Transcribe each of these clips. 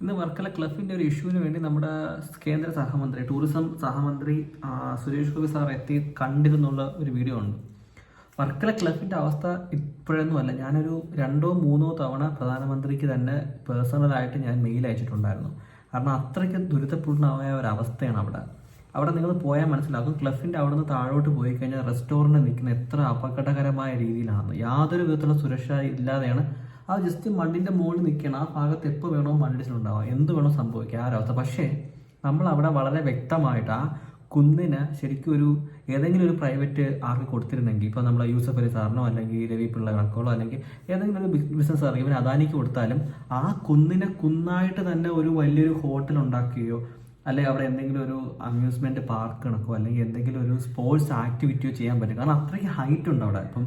ഇന്ന് വർക്കല ക്ലബിന്റെ ഒരു ഇഷ്യൂവിന് വേണ്ടി നമ്മുടെ കേന്ദ്ര സഹമന്ത്രി ടൂറിസം സഹമന്ത്രി സുരേഷ് ഗോപി സാർ എത്തി കണ്ടിരുന്നുള്ള ഒരു വീഡിയോ ഉണ്ട്. വർക്കല ക്ലബിന്റെ അവസ്ഥ ഇപ്പോഴൊന്നും അല്ല. ഞാനൊരു രണ്ടോ മൂന്നോ തവണ പ്രധാനമന്ത്രിക്ക് തന്നെ പേഴ്സണലായിട്ട് ഞാൻ മെയിൽ അയച്ചിട്ടുണ്ടായിരുന്നു. കാരണം അത്രയ്ക്ക് ദുരിതപൂർണമായ ഒരു അവസ്ഥയാണ് അവിടെ. അവിടെ നിങ്ങൾ പോയാൽ മനസ്സിലാക്കും ക്ലബിന്റെ അവിടെ നിന്ന് താഴോട്ട് പോയി കഴിഞ്ഞാൽ റെസ്റ്റോറന്റ് നിൽക്കുന്ന എത്ര അപകടകരമായ രീതിയിലാണ് യാതൊരു വിധത്തിലുള്ള സുരക്ഷ ഇല്ലാതെയാണ് ആ ജസ്റ്റ് മണ്ണിന്റെ മുകളിൽ നിൽക്കണം ആ ഭാഗത്ത് എപ്പോൾ വേണോ മണ്ണിടിച്ചിലുണ്ടാവാം എന്ത് വേണോ സംഭവിക്കാം. ആ ഒരവസ്ഥ. പക്ഷേ നമ്മൾ അവിടെ വളരെ വ്യക്തമായിട്ട് ആ കുന്നിന് ശരിക്കും ഒരു ഏതെങ്കിലും ഒരു പ്രൈവറ്റ് ആർക്ക് കൊടുത്തിരുന്നെങ്കിൽ ഇപ്പോൾ നമ്മൾ യൂസഫ് അലി സാറിനോ അല്ലെങ്കിൽ രവി പിള്ള കണക്കോളോ അല്ലെങ്കിൽ ഏതെങ്കിലും ഒരു ബിസിനസ് ആർക്ക് ഇവൻ അദാനിക്ക് കൊടുത്താലും ആ കുന്നിനെ കുന്നായിട്ട് തന്നെ ഒരു വലിയൊരു ഹോട്ടൽ ഉണ്ടാക്കുകയോ അല്ലെങ്കിൽ അവിടെ എന്തെങ്കിലും ഒരു അമ്യൂസ്മെന്റ് പാർക്ക് കണക്കോ അല്ലെങ്കിൽ എന്തെങ്കിലും ഒരു സ്പോർട്സ് ആക്ടിവിറ്റിയോ ചെയ്യാൻ പറ്റും. കാരണം അത്രയ്ക്ക് ഹൈറ്റ് ഉണ്ട് അവിടെ. ഇപ്പം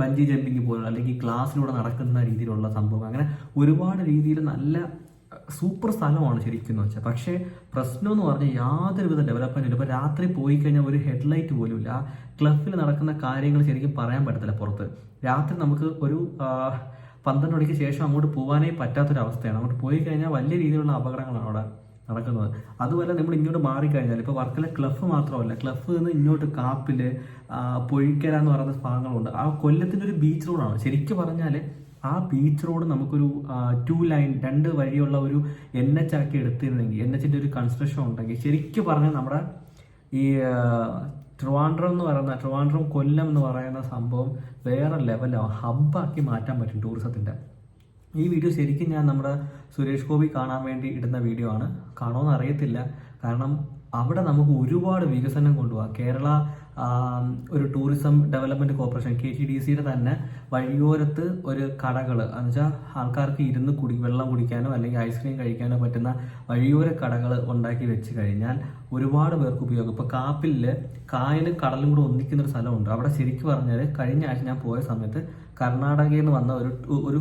ബഞ്ചി ജമ്പിങ് പോലുള്ള അല്ലെങ്കിൽ ക്ലാസ്സിലൂടെ നടക്കുന്ന രീതിയിലുള്ള സംഭവം അങ്ങനെ ഒരുപാട് രീതിയിൽ നല്ല സൂപ്പർ സ്ഥലമാണ് ശരിക്കും എന്ന് വെച്ചാൽ. പക്ഷേ പ്രശ്നം എന്ന് പറഞ്ഞാൽ യാതൊരുവിധ ഡെവലപ്മെന്റ് ഇല്ല. ഇപ്പോൾ രാത്രി പോയി കഴിഞ്ഞാൽ ഒരു ഹെഡ്ലൈറ്റ് പോലും ഇല്ല ക്ലബിൽ നടക്കുന്ന കാര്യങ്ങൾ ശരിക്കും പറയാൻ പറ്റത്തില്ല പുറത്ത്. രാത്രി നമുക്ക് ഒരു പന്ത്രണ്ട് മണിക്ക് ശേഷം അങ്ങോട്ട് പോകാനേ പറ്റാത്തൊരവസ്ഥയാണ്. അങ്ങോട്ട് പോയി കഴിഞ്ഞാൽ വലിയ രീതിയിലുള്ള അപകടങ്ങളാണ് അവിടെ. നടക്കുന്നത്. അതുപോലെ നമ്മൾ ഇങ്ങോട്ട് മാറിക്കഴിഞ്ഞാൽ ഇപ്പോൾ വർക്കല ക്ലഫ് മാത്രമല്ല ക്ലഫ് നിന്ന് ഇങ്ങോട്ട് കാപ്പിൽ പൊഴിക്കര എന്ന് പറയുന്ന ഭാഗങ്ങളുണ്ട് ആ കൊല്ലത്തിന്റെ ഒരു ബീച്ച് റോഡാണ് ശരിക്കും പറഞ്ഞാൽ ആ ബീച്ച് റോഡ് നമുക്കൊരു ടു ലൈൻ രണ്ട് വഴിയുള്ള ഒരു എൻ എച്ച് ആക്കി എടുത്തിരുന്നെങ്കിൽ എൻ എച്ചിന്റെ ഒരു കൺസ്ട്രക്ഷൻ ഉണ്ടെങ്കിൽ ശരിക്കും പറഞ്ഞാൽ നമ്മുടെ ഈ ട്രിവാൻഡ്രം എന്ന് പറയുന്ന ട്രിവാൻഡ്രം കൊല്ലം എന്ന് പറയുന്ന സംഭവം വേറെ ലെവലോ ഹബ്ബാക്കി മാറ്റാൻ പറ്റും ടൂറിസത്തിന്റെ ഈ വീഡിയോ ശരിക്കും ഞാൻ നമ്മുടെ സുരേഷ് ഗോപി കാണാൻ വേണ്ടി ഇടുന്ന വീഡിയോ ആണ്. കാണുമെന്ന് അറിയത്തില്ല. കാരണം അവിടെ നമുക്ക് ഒരുപാട് വികസനം കൊണ്ടുപോകാം കേരള ഒരു tourism development corporation K T D സിയുടെ തന്നെ വഴിയോരത്ത് ഒരു കടകൾ എന്നുവെച്ചാൽ ആൾക്കാർക്ക് ഇരുന്ന് കുടി വെള്ളം കുടിക്കാനോ അല്ലെങ്കിൽ ഐസ്ക്രീം കഴിക്കാനോ പറ്റുന്ന വഴിയോര കടകൾ ഉണ്ടാക്കി വെച്ച് കഴിഞ്ഞാൽ ഒരുപാട് പേർക്ക് ഉപയോഗം. ഇപ്പോൾ കാപ്പിൽ കായലും കടലും കൂടെ ഒന്നിക്കുന്ന ഒരു സ്ഥലമുണ്ട്. അവിടെ ശരിക്കും പറഞ്ഞാൽ കഴിഞ്ഞ ആഴ്ച ഞാൻ പോയ സമയത്ത് കർണാടകയിൽ നിന്ന് വന്ന ഒരു ഒരു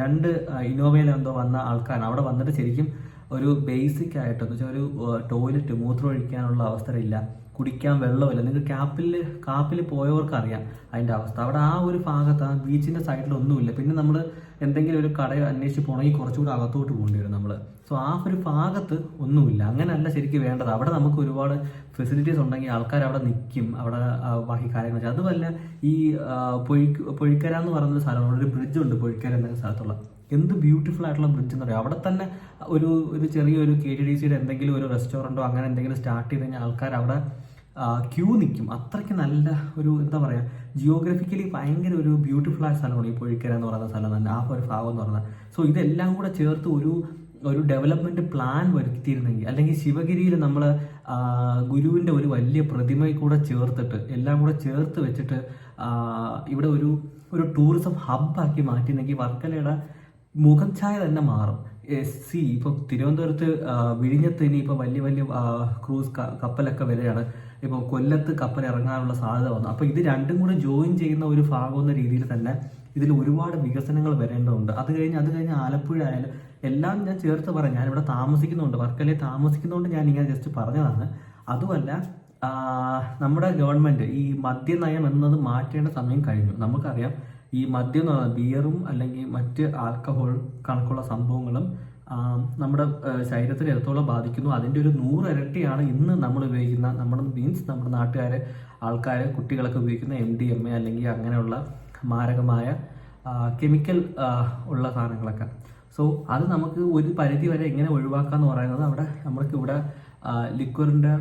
രണ്ട് ഇന്നോവയിലെന്തോ വന്ന ആൾക്കാരാണ്. അവിടെ വന്നിട്ട് ശരിക്കും ഒരു ബേസിക് ആയിട്ട് എന്ന് വെച്ചാൽ ഒരു ടോയ്ലറ്റ് മൂത്രം ഒഴിക്കാനുള്ള അവസരമില്ല. കുടിക്കാൻ വെള്ളമില്ല. നിങ്ങൾ ക്യാപ്പിൽ കാപ്പിൽ പോയവർക്കറിയാം അതിന്റെ അവസ്ഥ. അവിടെ ആ ഒരു ഭാഗത്ത് ആ ബീച്ചിന്റെ സൈഡിൽ ഒന്നുമില്ല. പിന്നെ നമ്മൾ എന്തെങ്കിലും ഒരു കട അന്വേഷിച്ച് പോകണമെങ്കിൽ കുറച്ചുകൂടി അകത്തോട്ട് പോകേണ്ടി വരും നമ്മൾ സോ ആ ഒരു ഭാഗത്ത് ഒന്നുമില്ല. അങ്ങനെയല്ല ശരിക്കും വേണ്ടത്. അവിടെ നമുക്ക് ഒരുപാട് ഫെസിലിറ്റീസ് ഉണ്ടെങ്കിൽ ആൾക്കാർ അവിടെ നിൽക്കും അവിടെ ബാക്കി കാര്യങ്ങൾ. അതുമല്ല ഈ പൊഴി പൊഴിക്ക് പൊഴിക്കര എന്ന് പറയുന്ന അവിടെ ഒരു ബ്രിഡ്ജ് ഉണ്ട് പൊഴിക്കര എന്ന സ്ഥലത്തുള്ള. എന്ത് ബ്യൂട്ടിഫുൾ ആയിട്ടുള്ള ബ്രിഡ്ജ് എന്ന് പറയാം അവിടെ തന്നെ ഒരു ഒരു ചെറിയൊരു കെ ടി ഡി സിയുടെ എന്തെങ്കിലും ഒരു റെസ്റ്റോറന്റോ അങ്ങനെ എന്തെങ്കിലും സ്റ്റാർട്ട് ചെയ്ത് കഴിഞ്ഞാൽ ആൾക്കാർ അവിടെ ക്യൂ നിൽക്കും അത്രയ്ക്ക് നല്ല ഒരു എന്താ പറയുക ജിയോഗ്രഫിക്കലി ഭയങ്കര ഒരു ബ്യൂട്ടിഫുൾ ആയ സ്ഥലമാണ് ഈ പൊഴിക്കര എന്ന് പറയുന്ന സ്ഥലം തന്നെ ആ ഒരു ഭാഗം എന്ന് പറയുന്നത്. സോ ഇതെല്ലാം കൂടെ ചേർത്ത് ഒരു ഒരു ഡെവലപ്മെന്റ് പ്ലാൻ വരുത്തിയിരുന്നെങ്കിൽ അല്ലെങ്കിൽ ശിവഗിരിയിൽ നമ്മൾ ഗുരുവിന്റെ ഒരു വലിയ പ്രതിമയിൽ കൂടെ ചേർത്തിട്ട് എല്ലാം കൂടെ ചേർത്ത് വെച്ചിട്ട് ഇവിടെ ഒരു ഒരു ടൂറിസം ഹബ്ബാക്കി മാറ്റിയിരുന്നെങ്കിൽ വർക്കലയുടെ മുഖച്ഛായ തന്നെ മാറും. സി ഇപ്പം തിരുവനന്തപുരത്ത് വിഴിഞ്ഞത്ത് ഇനി ഇപ്പം വലിയ വലിയ ക്രൂസ് കപ്പലൊക്കെ വരികയാണ്. ഇപ്പം കൊല്ലത്ത് കപ്പൽ ഇറങ്ങാനുള്ള സാധ്യത വന്നു. അപ്പോൾ ഇത് രണ്ടും കൂടെ ജോയിൻ ചെയ്യുന്ന ഒരു ഭാഗം എന്ന രീതിയിൽ തന്നെ ഇതിൽ ഒരുപാട് വികസനങ്ങൾ വരേണ്ടതുണ്ട്. അത് കഴിഞ്ഞ് അത് കഴിഞ്ഞ് ആലപ്പുഴ ആയാലും എല്ലാം ഞാൻ ചേർത്ത് പറയാം. ഞാനിവിടെ താമസിക്കുന്നുണ്ട്. വർക്കലയിൽ താമസിക്കുന്നതുകൊണ്ട് ഞാൻ ഇങ്ങനെ ജസ്റ്റ് പറഞ്ഞതാണ്. അതുമല്ല നമ്മുടെ ഗവൺമെന്റ് ഈ മദ്യനയം എന്നത് മാറ്റേണ്ട സമയം കഴിഞ്ഞു. നമുക്കറിയാം ഈ മദ്യം എന്ന് പറയുന്നത് ബിയറും അല്ലെങ്കിൽ മറ്റ് ആൽക്കഹോൾ കണക്കുള്ള സംഭവങ്ങളും നമ്മുടെ ശരീരത്തിന് എത്രത്തോളം ബാധിക്കുന്നു അതിന്റെ ഒരു നൂറ് ഇരട്ടിയാണ് ഇന്ന് നമ്മൾ ഉപയോഗിക്കുന്ന നമ്മുടെ മീൻസ് നമ്മുടെ നാട്ടുകാരെ ആൾക്കാർ കുട്ടികളൊക്കെ ഉപയോഗിക്കുന്ന എം ഡി എം എ അല്ലെങ്കിൽ അങ്ങനെയുള്ള മാരകമായ കെമിക്കൽ ഉള്ള സാധനങ്ങളൊക്കെ. സോ അത് നമുക്ക് ഒരു പരിധി വരെ എങ്ങനെ ഒഴിവാക്കാന്ന് പറയുന്നത് അവിടെ നമ്മൾക്ക് ഇവിടെ ലിക്വറിന്റെ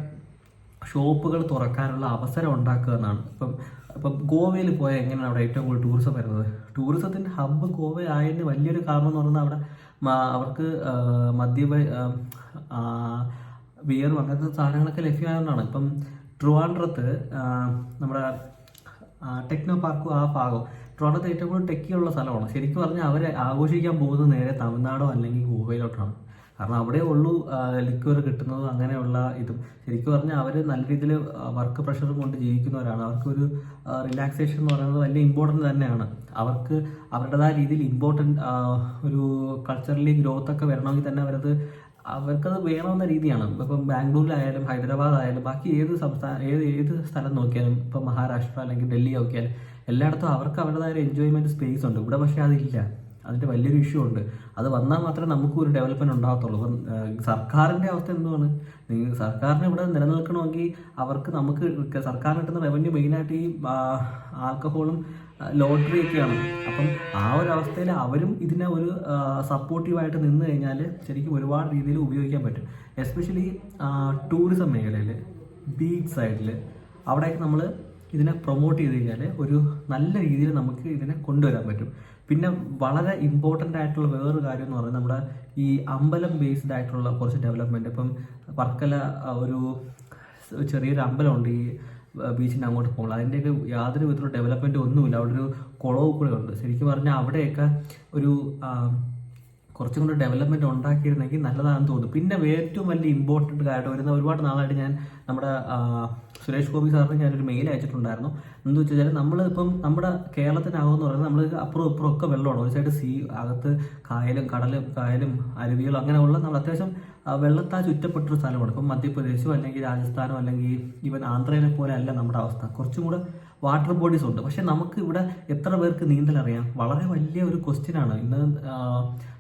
ഷോപ്പുകൾ തുറക്കാനുള്ള അവസരം ഉണ്ടാക്കുക എന്നാണ്. ഇപ്പം ഇപ്പം ഗോവയിൽ പോയാൽ എങ്ങനെയാണ് അവിടെ ഏറ്റവും കൂടുതൽ ടൂറിസം വരുന്നത്? ടൂറിസത്തിന്റെ ഹബ്ബ് ഗോവ ആയതിന് വലിയൊരു കാരണം എന്ന് പറയുന്നത് അവിടെ അവർക്ക് മദ്യ വിയറും അങ്ങനത്തെ സാധനങ്ങളൊക്കെ ലഭ്യമായതുകൊണ്ടാണ്. ഇപ്പം ട്രിവാൻഡ്രത്ത് നമ്മുടെ ടെക്നോ പാർക്കും ആ ഭാഗം. ട്രിവാൻഡ്രത്ത് ഏറ്റവും കൂടുതൽ ടെക്കിയുള്ള സ്ഥലമാണ്. ശരിക്കും പറഞ്ഞാൽ അവരെ ആഘോഷിക്കാൻ പോകുന്നത് നേരെ തമിഴ്നാടോ അല്ലെങ്കിൽ ഗോവയിലോട്ടാണ്. കാരണം അവിടെ ഉള്ളൂ ലിക്വർ കിട്ടുന്നതും അങ്ങനെയുള്ള ഇതും. ശരിക്കും പറഞ്ഞാൽ അവർ നല്ല രീതിയിൽ വർക്ക് പ്രഷർ കൊണ്ട് ജീവിക്കുന്നവരാണ് അവർക്കൊരു റിലാക്സേഷൻ എന്ന് പറയുന്നത് വലിയ ഇമ്പോർട്ടന്റ് തന്നെയാണ്. അവർക്ക് അവരുടേതായ രീതിയിൽ ഇമ്പോർട്ടന്റ് ഒരു കൾച്ചറലി ഗ്രോത്ത് ഒക്കെ വരണമെങ്കിൽ തന്നെ അവരത് അവർക്കത് വേണമെന്ന രീതിയാണ്. ഇപ്പം ബാംഗ്ലൂരിലായാലും ഹൈദരാബാദ് ആയാലും ബാക്കി ഏത് സംസ്ഥാനം ഏത് ഏത് സ്ഥലം നോക്കിയാലും ഇപ്പം മഹാരാഷ്ട്ര അല്ലെങ്കിൽ ഡൽഹി നോക്കിയാലും എല്ലായിടത്തും അവർക്ക് അവരുടേതായ ഒരു എൻജോയ്മെന്റ് സ്പേസ് ഉണ്ട്. ഇവിടെ പക്ഷേ അതില്ല. അതിന്റെ വലിയൊരു ഇഷ്യൂ ഉണ്ട്. അത് വന്നാൽ മാത്രമേ നമുക്ക് ഒരു ഡെവലപ്മെന്റ് ഉണ്ടാകത്തുള്ളൂ. അപ്പം സർക്കാരിന്റെ അവസ്ഥ എന്തുവാണ്? നിങ്ങൾ സർക്കാരിന് ഇവിടെ നിലനിൽക്കണമെങ്കിൽ അവർക്ക് നമുക്ക് സർക്കാർ കിട്ടുന്ന റവന്യൂ മെയിനായിട്ട് ഈ ആൽക്കഹോളും ലോട്ടറി ഒക്കെയാണ്. അപ്പം ആ ഒരു അവസ്ഥയിൽ അവരും ഇതിനെ ഒരു സപ്പോർട്ടീവായിട്ട് നിന്ന് കഴിഞ്ഞാൽ ശരിക്കും ഒരുപാട് രീതിയിൽ ഉപയോഗിക്കാൻ പറ്റും. എസ്പെഷ്യലി ടൂറിസം മേഖലയിൽ ബീച്ച് സൈഡിൽ അവിടെയൊക്കെ നമ്മൾ ഇതിനെ പ്രൊമോട്ട് ചെയ്ത് കഴിഞ്ഞാൽ ഒരു നല്ല രീതിയിൽ നമുക്ക് ഇതിനെ കൊണ്ടുവരാൻ പറ്റും. പിന്നെ വളരെ ഇമ്പോർട്ടന്റ് ആയിട്ടുള്ള വേറൊരു കാര്യം എന്ന് പറയുന്നത് നമ്മുടെ ഈ അമ്പലം ബേസ്ഡ് ആയിട്ടുള്ള കുറച്ച് ഡെവലപ്മെന്റ് ഇപ്പം വർക്കല ഒരു ചെറിയൊരു അമ്പലമുണ്ട് ഈ ബീച്ചിന്റെ അങ്ങോട്ട് പോകുന്നത് അതിന്റെയൊക്കെ യാതൊരു വിധത്തിലുള്ള ഡെവലപ്മെന്റ് ഒന്നുമില്ല. അവിടെ ഒരു കുളവും കൂടെ ഉണ്ട്. ശരിക്കും പറഞ്ഞാൽ അവിടെയൊക്കെ ഒരു കുറച്ചും കൂടി ഡെവലപ്മെന്റ് ഉണ്ടാക്കിയിരുന്നെങ്കിൽ നല്ലതാണെന്ന് തോന്നുന്നു. പിന്നെ ഏറ്റവും വലിയ ഇമ്പോർട്ടന്റ് കാര്യമായിട്ട് വരുന്ന ഒരുപാട് നാളായിട്ട് ഞാൻ നമ്മുടെ സുരേഷ് ഗോപി സാറിന് ഞാനൊരു മെയിൽ അയച്ചിട്ടുണ്ടായിരുന്നു. എന്ന് വെച്ചാൽ നമ്മൾ ഇപ്പം നമ്മുടെ കേരളത്തിനകമെന്ന് പറയുന്നത് നമ്മൾ അപ്പുറം ഇപ്പുറം ഒക്കെ വെള്ളമാണ്. ഒരു സൈഡ് സീ അകത്ത് കായലും കടലും കായലും അരുവികളും അങ്ങനെയുള്ള നമ്മൾ അത്യാവശ്യം വെള്ളത്താൽ ചുറ്റപ്പെട്ടൊരു സ്ഥലമാണ്. ഇപ്പം മധ്യപ്രദേശോ അല്ലെങ്കിൽ രാജസ്ഥാനോ അല്ലെങ്കിൽ ഈവൻ ആന്ധ്രയിലെ പോലെ അല്ല നമ്മുടെ അവസ്ഥ. കുറച്ചും കൂടെ വാട്ടർ ബോഡീസ് ഉണ്ട്. പക്ഷെ നമുക്ക് ഇവിടെ എത്ര പേർക്ക് നീന്തൽ അറിയാം? വളരെ വലിയ ഒരു ക്വസ്റ്റ്യനാണ് ഇന്ന്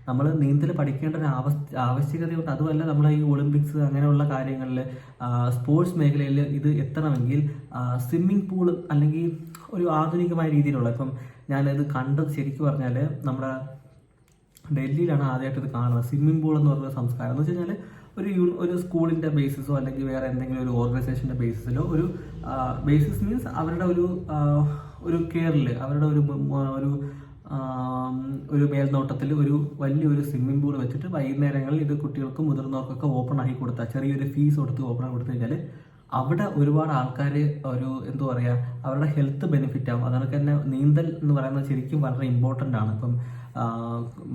നമ്മൾ നീന്തൽ പഠിക്കേണ്ട ഒരു ആവശ്യ ആവശ്യകതയുണ്ട് അതുമല്ല നമ്മൾ ഈ ഒളിമ്പിക്സ് അങ്ങനെയുള്ള കാര്യങ്ങളിൽ സ്പോർട്സ് മേഖലയിൽ ഇത് എത്തണമെങ്കിൽ സ്വിമ്മിംഗ് പൂൾ അല്ലെങ്കിൽ ഒരു ആധുനികമായ രീതിയിലുള്ള ഇപ്പം ഞാനിത് കണ്ടത് ശരിക്കും പറഞ്ഞാൽ നമ്മുടെ ഡൽഹിയിലാണ് ആദ്യമായിട്ട് ഇത് കാണുന്നത്. സ്വിമ്മിംഗ് പൂൾ എന്ന് പറയുന്ന സംസ്കാരം. എന്ന് വെച്ച് കഴിഞ്ഞാൽ ഒരു ഒരു സ്കൂളിന്റെ ബേസിസോ അല്ലെങ്കിൽ വേറെ എന്തെങ്കിലും ഒരു ഓർഗനൈസേഷന്റെ ബേസിസിലോ ഒരു ബേസിസ് മീൻസ് അവരുടെ ഒരു ഒരു കെയറിൽ അവരുടെ ഒരു ഒരു ഒരു മേൽനോട്ടത്തിൽ ഒരു വലിയൊരു സ്വിമ്മിംഗ് പൂൾ വെച്ചിട്ട് വൈകുന്നേരങ്ങളിൽ ഇത് കുട്ടികൾക്കും മുതിർന്നവർക്കൊക്കെ ഓപ്പൺ ആക്കി കൊടുത്താൽ ചെറിയൊരു ഫീസ് കൊടുത്ത് ഓപ്പൺ ആക്കി കൊടുത്തു കഴിഞ്ഞാൽ അവിടെ ഒരുപാട് ആൾക്കാർ ഒരു എന്താ പറയുക അവരുടെ ഹെൽത്ത് ബെനിഫിറ്റ് ആവും. അതൊക്കെ തന്നെ നീന്തൽ എന്ന് പറയുന്നത് ശരിക്കും വളരെ ഇമ്പോർട്ടന്റ് ആണ്. ഇപ്പം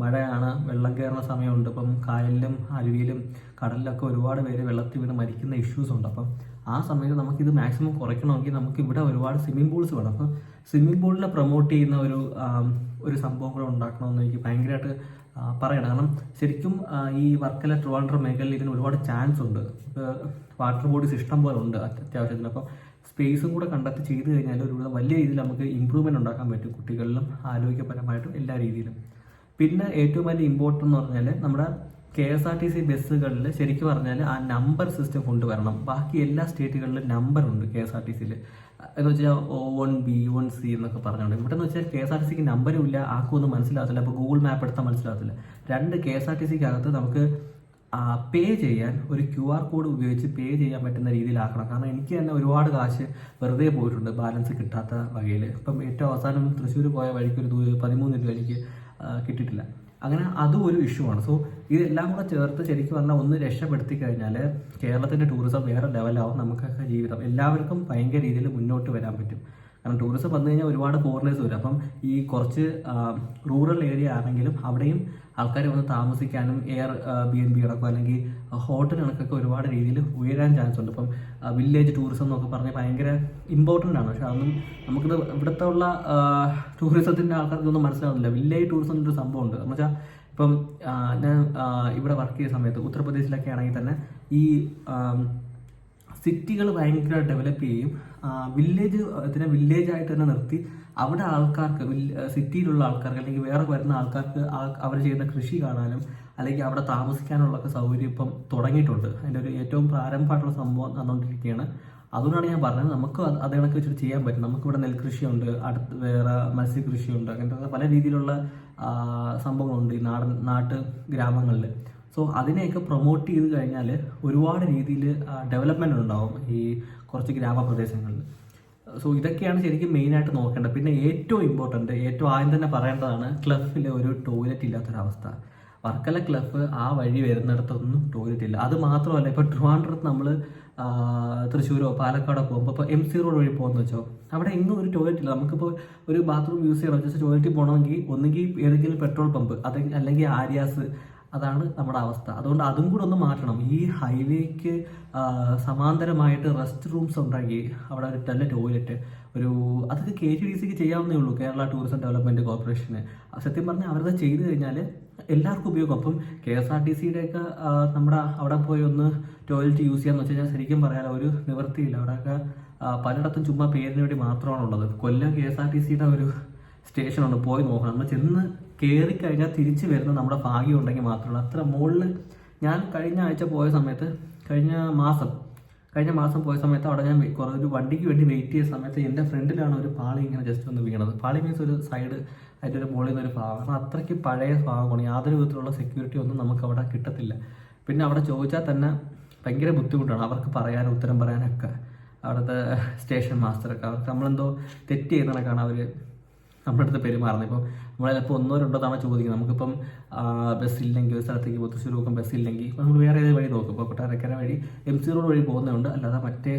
മഴയാണ് വെള്ളം കയറുന്ന സമയമുണ്ട്. ഇപ്പം കായലിലും അരുവിയിലും കടലിലൊക്കെ ഒരുപാട് പേര് വെള്ളത്തിൽ വീണ് മരിക്കുന്ന ഇഷ്യൂസ് ഉണ്ട്. അപ്പം ആ സമയത്ത് നമുക്കിത് മാക്സിമം കുറയ്ക്കണമെങ്കിൽ നമുക്ക് ഇവിടെ ഒരുപാട് സ്വിമ്മിംഗ് പൂൾസ് വേണം. അപ്പം സ്വിമ്മിംഗ് പൂളിനെ പ്രൊമോട്ട് ചെയ്യുന്ന ഒരു ഒരു സംഭവം കൂടെ ഉണ്ടാക്കണമെന്ന് എനിക്ക് ഭയങ്കരമായിട്ട് പറയണം. കാരണം ശരിക്കും ഈ വർക്കല ട്രിവാൻഡ്രം മേഖലയിൽ ഇതിന് ഒരുപാട് ചാൻസ് ഉണ്ട്. വാട്ടർ ബോഡീസ് ഇഷ്ടം പോലെ ഉണ്ട് അത്യാവശ്യത്തിന്. അപ്പം സ്പേസും കൂടെ കണ്ടെത്തി ചെയ്തു കഴിഞ്ഞാൽ ഒരു വലിയ രീതിയിൽ നമുക്ക് ഇമ്പ്രൂവ്മെന്റ് ഉണ്ടാക്കാൻ പറ്റും കുട്ടികളിലും ആരോഗ്യപരമായിട്ടും എല്ലാ രീതിയിലും. പിന്നെ ഏറ്റവും വലിയ ഇമ്പോർട്ടന്റ് എന്ന് പറഞ്ഞാൽ നമ്മുടെ K S R T C ബസ്സുകളിൽ ശരിക്കും പറഞ്ഞാൽ ആ നമ്പർ സിസ്റ്റം കൊണ്ടുവരണം. ബാക്കി എല്ലാ സ്റ്റേറ്റുകളിലും നമ്പർ ഉണ്ട് കെ എസ് ആർ ടി സിയിൽ എന്ന് വെച്ചാൽ O one B one C എന്നൊക്കെ പറഞ്ഞുകൊണ്ട്. ഇവിടെ എന്ന് വെച്ചാൽ കെ എസ് ആർ ടി സിക്ക് നമ്പരും ഇല്ല. ആർക്കും ഒന്നും മനസ്സിലാകത്തില്ല. അപ്പോൾ ഗൂഗിൾ മാപ്പ് എടുത്താൽ മനസ്സിലാകത്തില്ല. രണ്ട് കെ എസ് ആർ ടി സിക്ക് അകത്ത് നമുക്ക് പേ ചെയ്യാൻ ഒരു ക്യു ആർ കോഡ് ഉപയോഗിച്ച് പേ ചെയ്യാൻ പറ്റുന്ന രീതിയിലാക്കണം. കാരണം എനിക്ക് തന്നെ ഒരുപാട് കാശ് വെറുതെ പോയിട്ടുണ്ട്. ബാലൻസ് കിട്ടാത്ത വകയിൽ ഇപ്പം ഏറ്റവും അവസാനം തൃശ്ശൂർ പോയ വഴിക്ക് ഒരു പതിമൂന്ന് രൂപ എനിക്ക് കിട്ടിയിട്ടില്ല. അങ്ങനെ അതും ഒരു ഇഷ്യൂ ആണ്. സോ ഇതെല്ലാം കൂടെ ചേർത്ത് ശരിക്കും പറഞ്ഞാൽ ഒന്ന് രക്ഷപ്പെടുത്തി കഴിഞ്ഞാൽ കേരളത്തിന്റെ ടൂറിസം വേറെ ലെവലാവും നമുക്കൊക്കെ ജീവിതം എല്ലാവർക്കും ഭയങ്കര രീതിയിൽ മുന്നോട്ട് വരാൻ പറ്റും. കാരണം ടൂറിസം വന്നു കഴിഞ്ഞാൽ ഒരുപാട് ഫോറിനേഴ്സ് വരും. അപ്പം ഈ കുറച്ച് റൂറൽ ഏരിയ ആണെങ്കിലും അവിടെയും ആൾക്കാർ വന്ന് താമസിക്കാനും എയർ ബി എൻ ബി അടക്കം അല്ലെങ്കിൽ ഹോട്ടൽ കണക്കൊക്കെ ഒരുപാട് രീതിയിൽ ഉയരാൻ ചാൻസ് ഉണ്ട്. ഇപ്പം വില്ലേജ് ടൂറിസം എന്നൊക്കെ പറഞ്ഞാൽ ഭയങ്കര ഇമ്പോർട്ടന്റ് ആണ്. പക്ഷെ അതൊന്നും നമുക്കിത് ഇവിടുത്തെ ഉള്ള ടൂറിസത്തിന്റെ ആൾക്കാർക്കൊന്നും മനസ്സിലാവുന്നില്ല. വില്ലേജ് ടൂറിസം എന്നൊരു സംഭവം ഉണ്ട് എന്ന് വെച്ചാൽ ഇപ്പം ഞാൻ ഇവിടെ വർക്ക് ചെയ്ത സമയത്ത് ഉത്തർപ്രദേശിലൊക്കെ ആണെങ്കിൽ തന്നെ ഈ സിറ്റികൾ ഭയങ്കര ഡെവലപ്പ് ചെയ്യും വില്ലേജ് ഇതിനെ വില്ലേജ് ആയിട്ട് തന്നെ നിർത്തി. അവിടെ ആൾക്കാർക്ക് സിറ്റിയിലുള്ള ആൾക്കാർക്ക് അല്ലെങ്കിൽ വേറെ വരുന്ന ആൾക്കാർക്ക് അവർ ചെയ്യുന്ന കൃഷി കാണാനും അല്ലെങ്കിൽ അവിടെ താമസിക്കാനുള്ള ഒക്കെ സൗകര്യം ഇപ്പം തുടങ്ങിയിട്ടുണ്ട്. അതിന്റെ ഒരു ഏറ്റവും പ്രാരംഭമായിട്ടുള്ള സംഭവം നടന്നുകൊണ്ടിരിക്കുകയാണ് അതുകൊണ്ടാണ് ഞാൻ പറഞ്ഞത് നമുക്ക് അത് കണക്ക് വെച്ചിട്ട് ചെയ്യാൻ പറ്റും. നമുക്കിവിടെ നെൽകൃഷിയുണ്ട് അടുത്ത് വേറെ മത്സ്യകൃഷിയുണ്ട് അങ്ങനത്തെ പല രീതിയിലുള്ള സംഭവങ്ങളുണ്ട് ഈ നാടൻ നാട്ട് ഗ്രാമങ്ങളിൽ. സോ അതിനെയൊക്കെ പ്രൊമോട്ട് ചെയ്ത് കഴിഞ്ഞാൽ ഒരുപാട് രീതിയിൽ ഡെവലപ്മെന്റ് ഉണ്ടാവും ഈ കുറച്ച് ഗ്രാമപ്രദേശങ്ങളിൽ. സോ ഇതൊക്കെയാണ് ശരിക്കും മെയിനായിട്ട് നോക്കേണ്ടത്. പിന്നെ ഏറ്റവും ഇമ്പോർട്ടന്റ് ഏറ്റവും ആദ്യം തന്നെ പറയേണ്ടതാണ് ക്ലഫിലെ ഒരു ടോയ്ലറ്റ് ഇല്ലാത്തൊരവസ്ഥ. വർക്കല ക്ലഫ് ആ വഴി വരുന്നിടത്തൊന്നും ടോയ്ലറ്റ് ഇല്ല. അത് മാത്രമല്ല ഇപ്പോൾ ട്രിവാൻഡ്രത്ത് നമ്മൾ തൃശ്ശൂരോ പാലക്കാടോ പോകുമ്പോൾ ഇപ്പോൾ എം സി റോഡ് വഴി പോകുന്ന വെച്ചോ അവിടെ എങ്ങും ഒരു ടോയ്ലറ്റ് ഇല്ല. നമുക്കിപ്പോൾ ഒരു ബാത്റൂം യൂസ് ചെയ്യണം. ജസ്റ്റ് ടോയ്ലറ്റിൽ പോകണമെങ്കിൽ ഒന്നുകിൽ ഏതെങ്കിലും പെട്രോൾ പമ്പ് അത് അല്ലെങ്കിൽ ആര്യാസ് അതാണ് നമ്മുടെ അവസ്ഥ. അതുകൊണ്ട് അതും കൂടെ ഒന്ന് മാറ്റണം. ഈ ഹൈവേക്ക് സമാന്തരമായിട്ട് റെസ്റ്റ് റൂംസ് ഉണ്ടാക്കി അവിടെ ഒരു നല്ല ടോയ്ലറ്റ് ഒരു അതൊക്കെ കെ ടി ഡി സിക്ക് ചെയ്യാവുന്നേ ഉള്ളൂ കേരള ടൂറിസം ഡെവലപ്മെന്റ് കോർപ്പറേഷന് സത്യം പറഞ്ഞാൽ അവരത് ചെയ്തു കഴിഞ്ഞാൽ എല്ലാവർക്കും ഉപയോഗം. അപ്പം കെ എസ് ആർ ടി സിയുടെയൊക്കെ നമ്മുടെ അവിടെ പോയി ഒന്ന് ടോയ്ലറ്റ് യൂസ് ചെയ്യാന്ന് വെച്ച് കഴിഞ്ഞാൽ ശരിക്കും പറയാൻ ഒരു നിവൃത്തിയില്ല. അവിടെയൊക്കെ പലയിടത്തും ചുമ്മാ പേരിന് വേണ്ടി മാത്രമാണുള്ളത്. Kollam K S R T സിയുടെ ഒരു സ്റ്റേഷനുണ്ട് പോയി നോക്കണം. നമ്മൾ ചെന്ന് കയറി കഴിഞ്ഞാൽ തിരിച്ചു വരുന്ന നമ്മുടെ ഭാഗ്യം ഉണ്ടെങ്കിൽ മാത്രമേ അത്ര മുകളിൽ ഞാൻ കഴിഞ്ഞ ആഴ്ച പോയ സമയത്ത് കഴിഞ്ഞ മാസം കഴിഞ്ഞ മാസം പോയ സമയത്ത് അവിടെ ഞാൻ കുറേ ഒരു വണ്ടിക്ക് വേണ്ടി വെയിറ്റ് ചെയ്ത സമയത്ത് എന്റെ ഫ്രണ്ടിലാണ് ഒരു പാളി ഇങ്ങനെ ജസ്റ്റ് ഒന്ന് വീണത്. പാളി മീൻസ് ഒരു സൈഡ് അതിന്റെ ഒരു മുകളിൽ നിന്നൊരു ഒരു ഭാഗം. കാരണം അത്രയ്ക്ക് പഴയ ഭാഗമാണ്. യാതൊരു വിധത്തിലുള്ള സെക്യൂരിറ്റി ഒന്നും നമുക്ക് അവിടെ കിട്ടത്തില്ല. പിന്നെ അവിടെ ചോദിച്ചാൽ തന്നെ ഭയങ്കര ബുദ്ധിമുട്ടാണ്. അവർക്ക് പറയാനും ഉത്തരം പറയാനൊക്കെ. അവിടുത്തെ സ്റ്റേഷൻ മാസ്റ്ററൊക്കെ അവർക്ക് നമ്മളെന്തോ തെറ്റ് ചെയ്യുന്നതൊക്കെയാണ് അവർ നമ്മുടെ അടുത്ത് പെരുമാറുന്നത് ഇപ്പം നമ്മൾ ചിലപ്പോൾ ഒന്നോ രണ്ടോ തവണ ചോദിക്കും. നമുക്കിപ്പം ബസ് ഇല്ലെങ്കിൽ ഒരു സ്ഥലത്തേക്ക് പോകും തൃശ്ശൂർ പോകും ബസ് ഇല്ലെങ്കിൽ നമ്മൾ വേറെ ഏത് വഴി നോക്കും? ഇപ്പോൾ കൊട്ടാരക്കര വഴി എം സി റോഡ് വഴി പോകുന്നതുണ്ട്. അല്ലാതെ മറ്റേ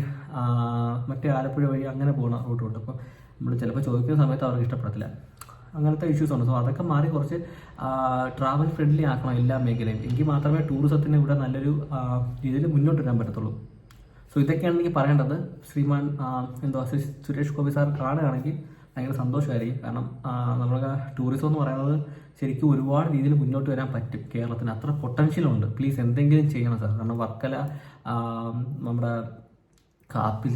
മറ്റേ ആലപ്പുഴ വഴി അങ്ങനെ പോകുന്ന റൂട്ടുണ്ട് അപ്പോൾ നമ്മൾ ചിലപ്പോൾ ചോദിക്കുന്ന സമയത്ത് അവർക്ക് ഇഷ്ടപ്പെടത്തില്ല. അങ്ങനത്തെ ഇഷ്യൂസ് ഉണ്ട്. സോ അതൊക്കെ മാറി കുറച്ച് ട്രാവൽ ഫ്രണ്ട്ലി ആക്കണം എല്ലാ മേഖലയും. എങ്കിൽ മാത്രമേ ടൂറിസത്തിന് ഇവിടെ നല്ലൊരു രീതിയിൽ മുന്നോട്ട് വരാൻ പറ്റത്തുള്ളൂ. സോ ഇതൊക്കെയാണ് എനിക്ക് പറയേണ്ടത്. ശ്രീമാൻ എന്തോ സുരേഷ് ഗോപി സാർ കാണുകയാണെങ്കിൽ ഭയങ്കര സന്തോഷമായിരിക്കും. കാരണം നമ്മുടെ ടൂറിസം എന്ന് പറയുന്നത് ശരിക്കും ഒരുപാട് രീതിയിൽ മുന്നോട്ട് വരാൻ പറ്റും കേരളത്തിന്. അത്ര പൊട്ടൻഷ്യൽ ഉണ്ട്. പ്ലീസ് എന്തെങ്കിലും ചെയ്യണം സാർ കാരണം വർക്കല നമ്മുടെ കാപ്പിൽ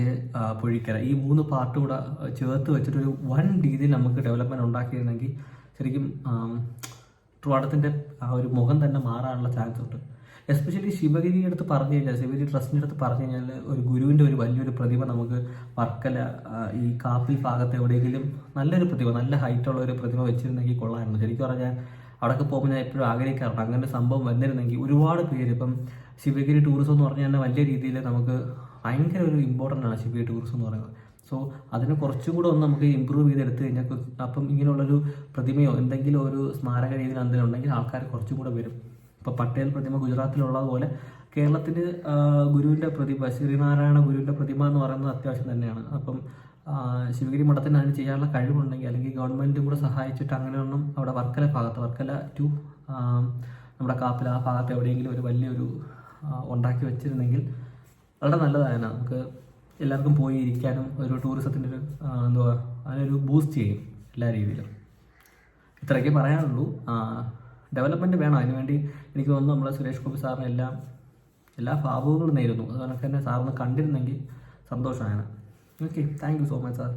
പുഴിക്കര ഈ മൂന്ന് പാർട്ട് കൂടെ ചേർത്ത് വെച്ചിട്ടൊരു വൺ രീതിയിൽ നമുക്ക് ഡെവലപ്മെന്റ് ഉണ്ടാക്കിയിരുന്നെങ്കിൽ ശരിക്കും ട്രുവാടത്തിന്റെ ആ ഒരു മുഖം തന്നെ മാറാനുള്ള ചാൻസ് ഉണ്ട്. എസ്പെഷ്യലി ശിവഗിരി അടുത്ത് പറഞ്ഞു കഴിഞ്ഞാൽ ശിവഗിരി ട്രസ്റ്റിന്റെ അടുത്ത് പറഞ്ഞു കഴിഞ്ഞാൽ ഒരു ഗുരുവിന്റെ ഒരു വലിയൊരു പ്രതിമ നമുക്ക് വർക്കല ഈ കാപ്പിൽ ഭാഗത്ത് എവിടെയെങ്കിലും നല്ലൊരു പ്രതിമ നല്ല ഹൈറ്റുള്ള ഒരു പ്രതിമ വെച്ചിരുന്നെങ്കിൽ കൊള്ളാമായിരുന്നു. ശരിക്കും പറഞ്ഞാൽ അവിടെയൊക്കെ പോകുമ്പോൾ ഞാൻ എപ്പോഴും ആഗ്രഹിക്കാറുണ്ട്. അങ്ങനെ സംഭവം വന്നിരുന്നെങ്കിൽ ഒരുപാട് പേര് ഇപ്പം ശിവഗിരി ടൂറിസം എന്ന് പറഞ്ഞാൽ തന്നെ വലിയ രീതിയിൽ നമുക്ക് ഭയങ്കര ഒരു ഇമ്പോർട്ടന്റ് ആണ് ശിവഗിരി ടൂറിസം എന്ന് പറയുന്നത്. സോ അതിനെ കുറച്ചും കൂടെ ഒന്ന് നമുക്ക് ഇമ്പ്രൂവ് ചെയ്തെടുത്ത് കഴിഞ്ഞാൽ അപ്പം ഇങ്ങനെയുള്ളൊരു പ്രതിമയോ എന്തെങ്കിലും ഒരു സ്മാരക രീതിയിൽ എന്തെങ്കിലും ഉണ്ടെങ്കിൽ ആൾക്കാർ കുറച്ചും കൂടെ വരും. ഇപ്പോൾ പട്ടേൽ പ്രതിമ ഗുജറാത്തിലുള്ളതുപോലെ കേരളത്തിൽ ഗുരുവിന്റെ പ്രതിമ ശ്രീനാരായണ ഗുരുവിന്റെ പ്രതിമ എന്ന് പറയുന്നത് അത്യാവശ്യം തന്നെയാണ്. അപ്പം ശിവഗിരി മഠത്തിന് അതിന് ചെയ്യാനുള്ള കഴിവുണ്ടെങ്കിൽ അല്ലെങ്കിൽ ഗവൺമെന്റും കൂടെ സഹായിച്ചിട്ട് അങ്ങനെയൊന്നും അവിടെ വർക്കല ഭാഗത്ത് വർക്കല ടു നമ്മുടെ കാപ്പിൽ ആ ഭാഗത്ത് എവിടെയെങ്കിലും ഒരു വലിയൊരു ഉണ്ടാക്കി വെച്ചിരുന്നെങ്കിൽ വളരെ നല്ലതായിരുന്നു നമുക്ക് എല്ലാവർക്കും പോയി ഇരിക്കാനും ഒരു ടൂറിസത്തിന്റെ ഒരു എന്തുവാ അതിനൊരു ബൂസ്റ്റ് ചെയ്യും എല്ലാ രീതിയിലും. ഇത്രയൊക്കെ പറയാനുള്ളൂ. ഡെവലപ്മെന്റ് വേണം. അതിനുവേണ്ടി എനിക്ക് തോന്നുന്നു നമ്മളെ സുരേഷ് ഗോപി സാറിന് എല്ലാം എല്ലാ ഭാവങ്ങളും നേരുന്നു. അതുകൊണ്ട് തന്നെ സാറിന് കണ്ടിരുന്നെങ്കിൽ സന്തോഷമാണ്. Okay thank you so much sir